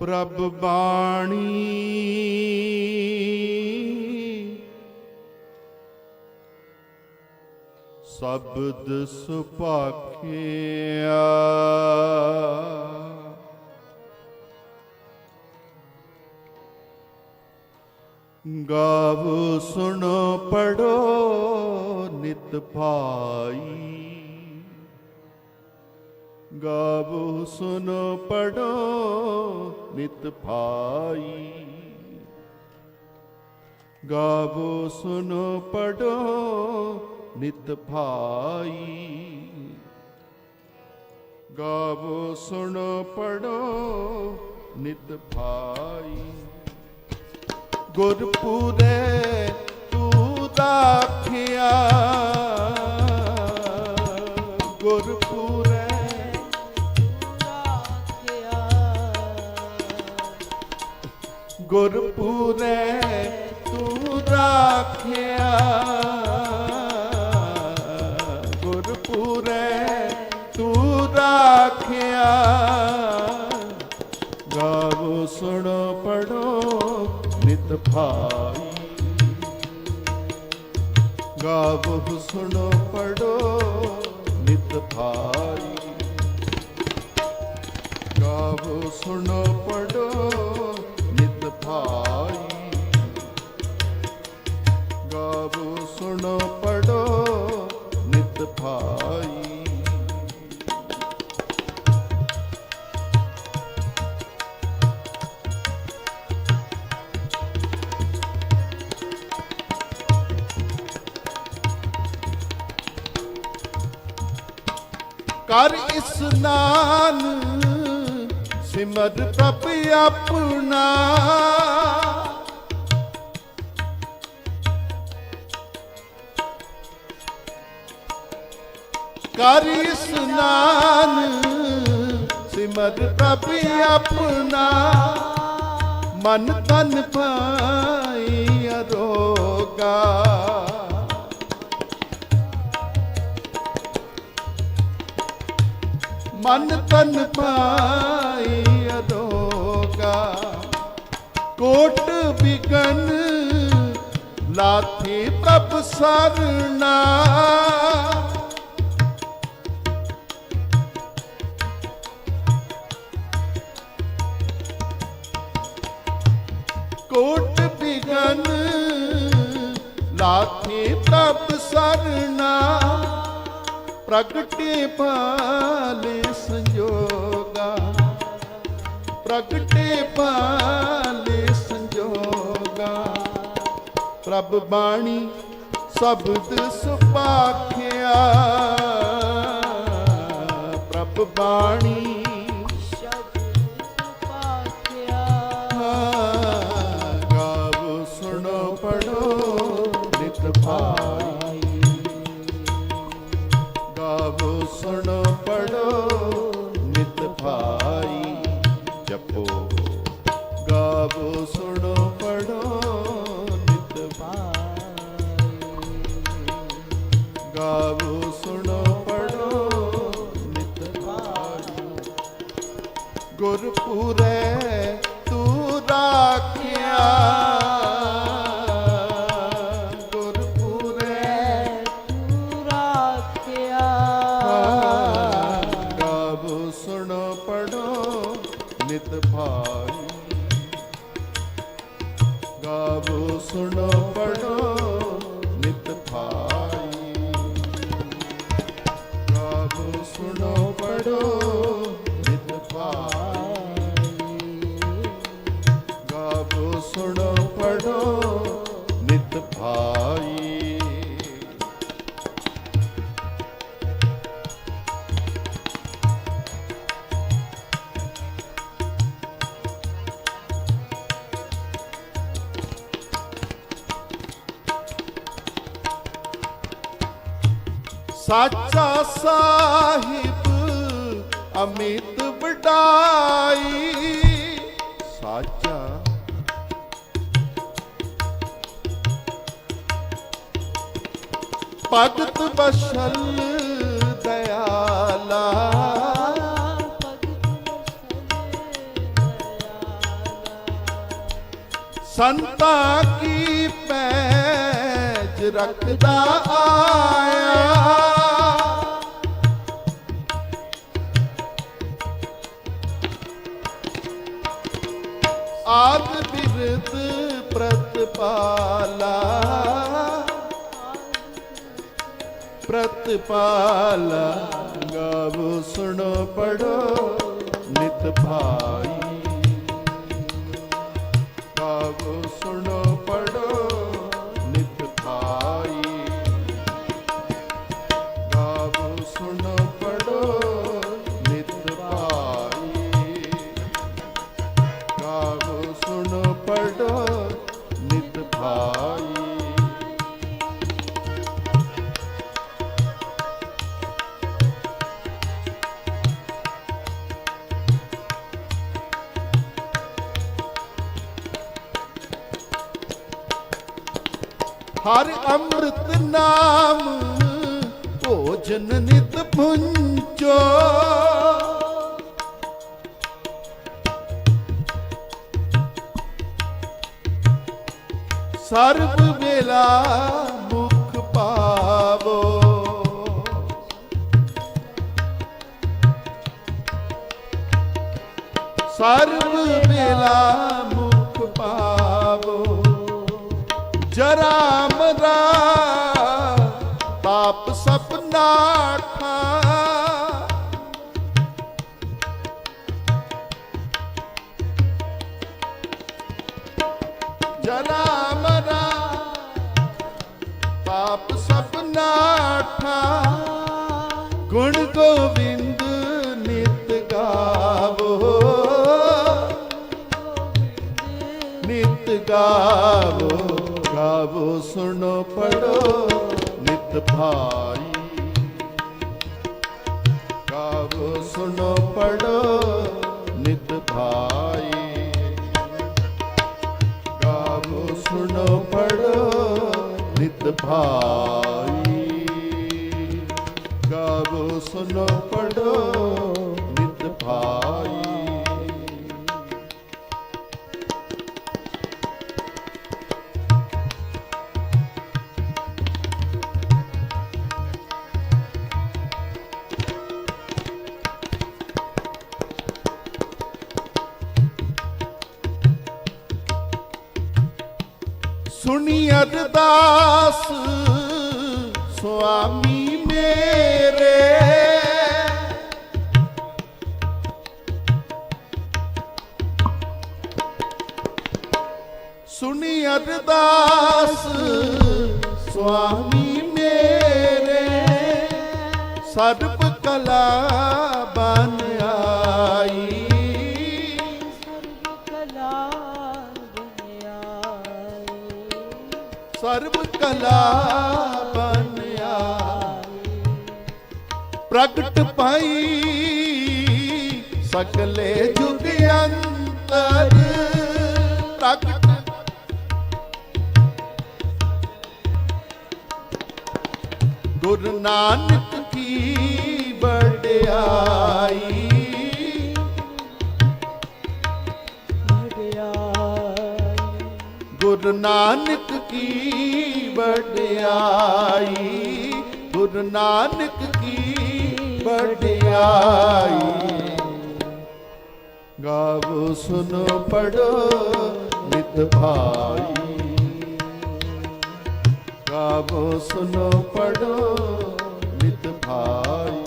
ਪ੍ਰਭ ਬਾਣੀ। ਸ਼ਬਦ ਸੁਭਾਖਿਆ। ਗਾਵੋ ਸੁਣੋ ਪੜੋ ਨਿਤ ਭਾਈ। ਗਾਵੋ ਸੁਨੋ ਪੜੋ ਨਿਤ ਭਾਈ। ਗਾਵੋ ਸੁਨੋ ਪੜੋ ਨਿਤ ਭਾਈ। ਗਾਵੋ ਸੁਨੋ ਪੜੋ ਨਿਤ ਭਾਈ। ਗੁਰਪੂਰੇ ਤੂੰ ਰਾਖਿਆ ਗੁਰਪੂਰੇ ਤੂੰ ਰਾਖਿਆ। ਗੁਰਪੂਰੇ ਤੂੰ ਰਾਖਿਆ। ਗਾਵੋ, ਸੁਣੋ ਪੜੋ ਨਿਤ ਭਾਈ। ਗਾਵੋ, ਸੁਣੋ ਪੜੋ ਨਿਤ ਭਾਈ। ਗਾਵੋ, ਸੁਣੋ ਪੜੋ ਨਿਤ ਭਾਈ ਗਾਵੋ ਸੁਣੋ ਪੜੋ ਨਿਤ ਭਾਈ। ਕਰ ਇਸਨਾਨ ਸਿਮਰ ਪ੍ਰਭ ਆਪਣਾ। ਕਰ ਇਸਨਾਨ ਸਿਮਰ ਪ੍ਰਭ ਆਪਣਾ। ਮਨ ਤਨ ਪਾਈ ਅਰੋਗਾ ਮਨ ਤਨ ਪਾਈ ਅਦੋਗਾ ਕੋਟ ਬਿਗਨ ਲਾਥੀ ਪ੍ਰਭ ਸਰਣਾ ਕੋਟ ਬਿਗਨ ਲਾਥੀ ਪ੍ਰਭ ਸਰਣਾ ਪ੍ਰਗਟੇ ਪਾਲੇ ਸੰਜੋਗਾ। ਪ੍ਰਗਟੇ ਪਾਲੇ ਸੰਜੋਗਾ। ਪ੍ਰਭ ਬਾਣੀ ਸ਼ਬਦ ਸੁਪਾਖਿਆ। ਪ੍ਰਭ ਬਾਣੀ ਗਾਵੋ ਸੁਣੋ ਪੜੋ ਨਿਤ ਭਾਈ ਗੁਰਪੂਰੇ ਤੂੰ ਰਾਖਿਆ। ਗੁਰਪੂਰੇ ਗਾਵੋ ਸੁਣੋ ਪੜੋ ਨਿਤ ਭਾਈ ਸੁਣੋ ਪੜੋ ਨਿਤ ਭਾਈ। ਸਾਚਾ ਸਾਹਿਬ ਅਮਿਤ ਵਡਾਈ। ਭਗਤ ਬਸ਼ਲ ਦਇਆਲਾ ਸੰਤਾ ਕੀ ਪੈਜ ਰੱਖਦਾ ਆਇਆ ਆਦ ਬਿਰਦ ਪ੍ਰਤਪਾਲਾ ਪ੍ਰਤਪਾਲਾ ਗਾਵੋ ਸੁਣੋ ਪੜੋ ਨਿਤ ਭਾਈ। ਗਾਵੋ ਸੁਣੋ ਪੜੋ। ਹਰ ਅੰਮ੍ਰਿਤ ਨਾਮ ਭੋਜਨ ਨਿਤ ਪੁੰਚੋ। ਸਰਬ ਵੇਲਾ ਮੁਖ ਪਾਵੋ। ਸਰਬ ਵੇਲਾ ਜਰਾ ਮਰਾ ਤਾਪ ਸਪਨਾ ਠਾ ਜਰਾ ਮਰਾ ਪਾਪ ਸਪਨਾ ਠਾ ਗੁਣ ਗੋਬਿੰਦ ਨਿਤ ਗਾਵੋ। ਨਿਤ ਗਾਵੋ। ਗਾਵੋ ਸੁਣੋ ਪੜੋ, ਨਿਤ ਭਾਈ। ਗਾਵੋ ਸੁਣੋ ਪੜੋ, ਨਿਤ ਭਾਈ। ਗਾਵੋ ਸੁਣੋ ਪੜੋ, ਨਿਤ ਭਾਈ। ਗਾਵੋ ਸੁਣੋ ਪੜੋ ਸੁਣੀ ਅਰਦਾਸ ਸੁਆਮੀ ਮੇਰੇ। ਸੁਣੀ ਅਰਦਾਸ ਸੁਆਮੀ ਮੇਰੇ। ਸਰਬ ਕਲਾ ਬਨ ਸਰਬ ਕਲਾ ਬਨ ਪ੍ਰਗਟ ਪਾਈ ਸਕਲੇ ਜੁਗ ਅੰਤਰ। ਪ੍ਰਗਟ। ਗੁਰੂ ਨਾਨਕ ਕੀ ਵਡਿਆਈ। ਵਡਿਆਈ। ਗੁਰੂ ਨਾਨਕ ਕੀ ਵਡਿਆਈ? ਗੁਰੂ ਨਾਨਕ ਕੀ ਵਡਿਆਈ? ਗਾਵੋ ਸੁਨੋ ਪੜੋ ਨਿਤ ਭਾਈ। ਗਾਵੋ ਸੁਨੋ ਪੜੋ ਨਿਤ ਭਾਈ।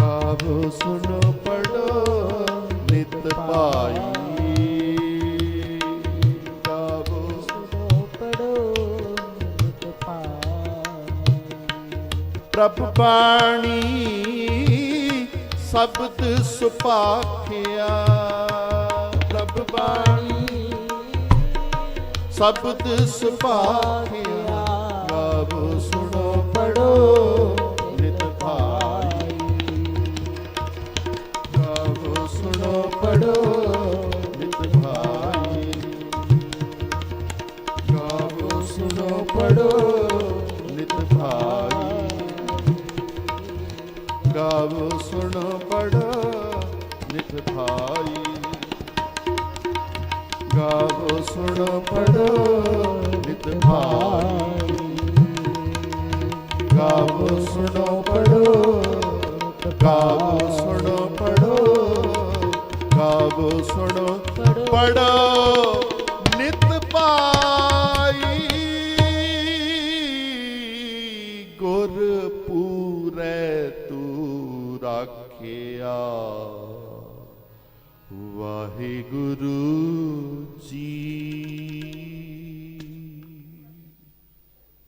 ਗਾਵੋ ਸੁਨੋ ਪੜੋ ਨਿਤ ਭਾਈ। ਪ੍ਰਭ ਬਾਣੀ ਸ਼ਬਦ ਸੁਪਾਖਿਆ। ਪ੍ਰਭ ਬਾਣੀ ਸ਼ਬਦ ਸੁਪਾਖਿਆ। ਪੜੋ ਨਿਤ ਭਾਈ ਗਾਵੋ, ਸੁਣੋ, ਪੜੋ ਨਿਤ ਭਾਈ ਗਾਵੋ, ਸੁਣੋ, ਪੜੋ। ਗਾਵੋ, ਸੁਣੋ, ਪੜੋ। ਗਾਵੋ, ਸੁਣੋ, ਪੜੋ। ਰਾਖਿਆ ਵਾਹਿਗੁਰੂ ਜੀ